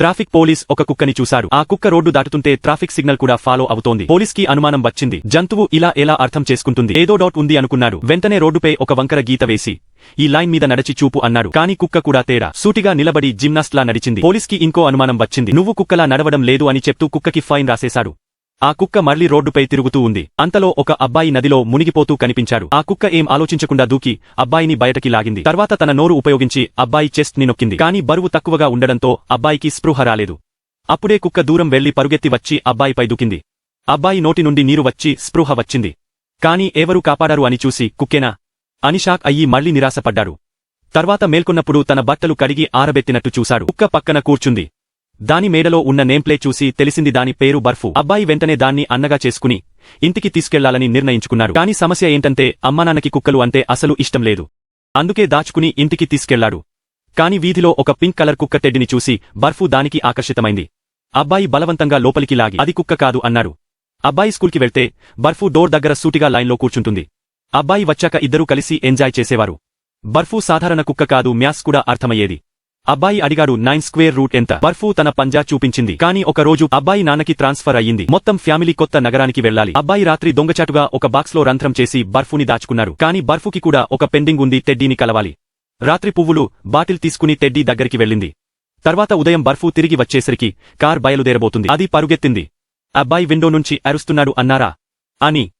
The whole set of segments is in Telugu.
ట్రాఫిక్ పోలీస్ ఒక కుక్కని చూశారు ఆ కుక్క రోడ్డు దాటుతుంటే ట్రాఫిక్ సిగ్నల్ కూడా ఫాలో అవుతోంది. పోలీస్కి అనుమానం వచ్చింది. జంతువు ఇలా ఎలా అర్థం చేసుకుంటుంది? ఏదో డౌట్ ఉంది అనుకున్నాడు. వెంటనే రోడ్డుపై ఒక వంకర గీత వేసి ఈ లైన్ మీద నడిచి చూపు అన్నాడు. కానీ కుక్క కూడా తేడా. సూటిగా నిలబడి జిమ్నాస్ట్ లా నడిచింది. పోలీస్కి ఇంకో అనుమానం వచ్చింది. నువ్వు కుక్కలా నడవడం లేదు అని చెప్తూ కుక్కకి ఫైన్ రాసేశాడు. ఆ కుక్క మళ్ళీ రోడ్డుపై తిరుగుతూ ఉంది. అంతలో ఒక అబ్బాయి నదిలో మునిగిపోతూ కనిపించాడు. ఆ కుక్క ఏం ఆలోచించకుండా దూకి అబ్బాయిని బయటకి లాగింది. తర్వాత తన నోరు ఉపయోగించి అబ్బాయి చెస్ట్ని నొక్కింది. కానీ బరువు తక్కువగా ఉండడంతో అబ్బాయికి స్పృహ రాలేదు. అప్పుడే కుక్క దూరం వెళ్ళి పరుగెత్తి వచ్చి అబ్బాయిపై దూకింది. అబ్బాయి నోటి నుండి నీరు వచ్చి స్పృహ వచ్చింది. కాని ఎవరు కాపాడారు అని చూసి కుక్కేనా? అని షాక్ అయ్యి మళ్ళీ నిరాశపడ్డాడు. తర్వాత మేల్కొన్నప్పుడు తన బట్టలు కడిగి ఆరబెట్టినట్టు చూశాడు. కుక్క పక్కన కూర్చుంది. దాని మేడలో ఉన్న నేమ్ప్లే చూసి తెలిసింది దాని పేరు బర్ఫు. అబ్బాయి వెంటనే దాన్ని అన్నగా చేసుకుని ఇంటికి తీసుకెళ్ళాలని నిర్ణయించుకున్నారు. కాని సమస్య ఏంటంటే అమ్మానాన్నకి కుక్కలు అంటే అసలు ఇష్టం లేదు. అందుకే దాచుకుని ఇంటికి తీసుకెళ్ళాడు. కాని వీధిలో ఒక పింక్ కలర్ కుక్క టెడ్డిని చూసి బర్ఫు దానికి ఆకర్షితమైంది. అబ్బాయి బలవంతంగా లోపలికి లాగి అది కుక్క కాదు అన్నారు. అబ్బాయి స్కూల్కి వెళ్తే బర్ఫు డోర్ దగ్గర సూటిగా లైన్లో కూర్చుంటుంది. అబ్బాయి వచ్చాక ఇద్దరూ కలిసి ఎంజాయ్ చేసేవారు. బర్ఫు సాధారణ కుక్క కాదు మ్యాథ్స్ కూడా అర్థమయ్యేది. అబ్బాయి అడిగాడు నైన్ స్క్వేర్ రూట్ ఎంత? బర్ఫు తన పంజా చూపించింది. కానీ ఒక రోజు అబ్బాయి నాన్నకి ట్రాన్స్ఫర్ అయ్యింది. మొత్తం ఫ్యామిలీ కొత్త నగరానికి వెళ్ళాలి అబ్బాయి రాత్రి దొంగచాటుగా ఒక బాక్స్లో రంధ్రం చేసి బర్ఫుని దాచుకున్నారు. కానీ బర్ఫుకి కూడా ఒక పెండింగ్ ఉంది టెడ్డీని కలవాలి. రాత్రి పువ్వులు బాటిల్ తీసుకుని టెడ్డీ దగ్గరికి వెళ్ళింది. తర్వాత ఉదయం బర్ఫు తిరిగి వచ్చేసరికి కార్ బయలుదేరబోతుంది. అది పరుగెత్తింది. అబ్బాయి విండో నుంచి అరుస్తున్నాడు అన్నారా? అని.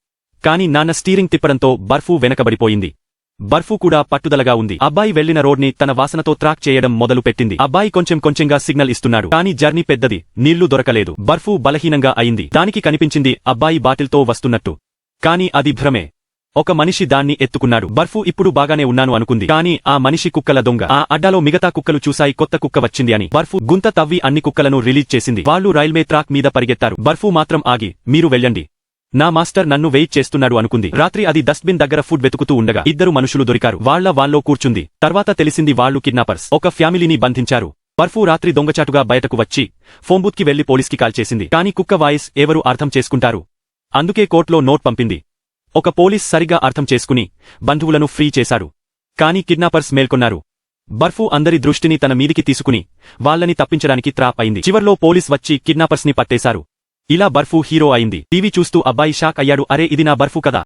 కాని నాన్న స్టీరింగ్ తిప్పడంతో బర్ఫు వెనకబడిపోయింది. బర్ఫు కూడా పట్టుదలగా ఉంది. అబ్బాయి వెళ్ళిన రోడ్ని తన వాసనతో ట్రాక్ చేయడం మొదలు పెట్టింది అబ్బాయి కొంచెం కొంచెంగా సిగ్నల్ ఇస్తున్నాడు. కానీ జర్నీ పెద్దది. నీళ్ళు దొరకలేదు. బర్ఫు బలహీనంగా అయింది. దానికి కనిపించింది అబ్బాయి బాటిల్తో వస్తున్నట్టు. కాని అది భ్రమే. ఒక మనిషి దాన్ని ఎత్తుకున్నాడు. బర్ఫు ఇప్పుడు బాగానే ఉన్నాను అనుకుంది. కానీ ఆ మనిషి కుక్కల దొంగ. ఆ అడ్డాలో మిగతా కుక్కలు చూశాయి. కొత్త కుక్క వచ్చింది అని. బర్ఫు గుంత తవ్వి అన్ని కుక్కలను రిలీజ్ చేసింది. వాళ్ళు రైల్వే ట్రాక్ మీద పరిగెత్తారు. బర్ఫు మాత్రం ఆగి మీరు వెళ్ళండి. నా మాస్టర్ నన్ను వెయిట్ చేస్తున్నాడు అనుకుంది. రాత్రి అది డస్ట్బిన్ దగ్గర ఫుడ్ వెతుకుతూ ఉండగా ఇద్దరు మనుషులు దొరికారు. వాళ్ళ వాల్లో కూర్చుంది. తర్వాత తెలిసింది వాళ్ళు కిడ్నాపర్స్. ఒక ఫ్యామిలీని బంధించారు. పర్ఫూ రాత్రి దొంగచాటుగా బయటకు వచ్చి ఫోంబూత్కి వెళ్ళి పోలీస్కి కాల్ చేసింది. కానీ కుక్క వాయిస్ ఎవరు అర్థం చేసుకుంటారు? అందుకే కోర్టులో నోట్ పంపింది. ఒక పోలీస్ సరిగా అర్థం చేసుకుని బంధువులను ఫ్రీ చేశారు. కానీ కిడ్నాపర్స్ మేల్కొన్నారు. బర్ఫు అందరి దృష్టిని తన మీదికి తీసుకుని వాళ్ళని తప్పించడానికి త్రాప్ అయింది. చివర్లో పోలీస్ వచ్చి కిడ్నాపర్స్ని పట్టేశారు. ఇలా బర్ఫు హీరో అయింది. టీవీ చూస్తూ అబ్బాయి షాక్ అయ్యాడు. అరే ఇది నా బర్ఫు కదా.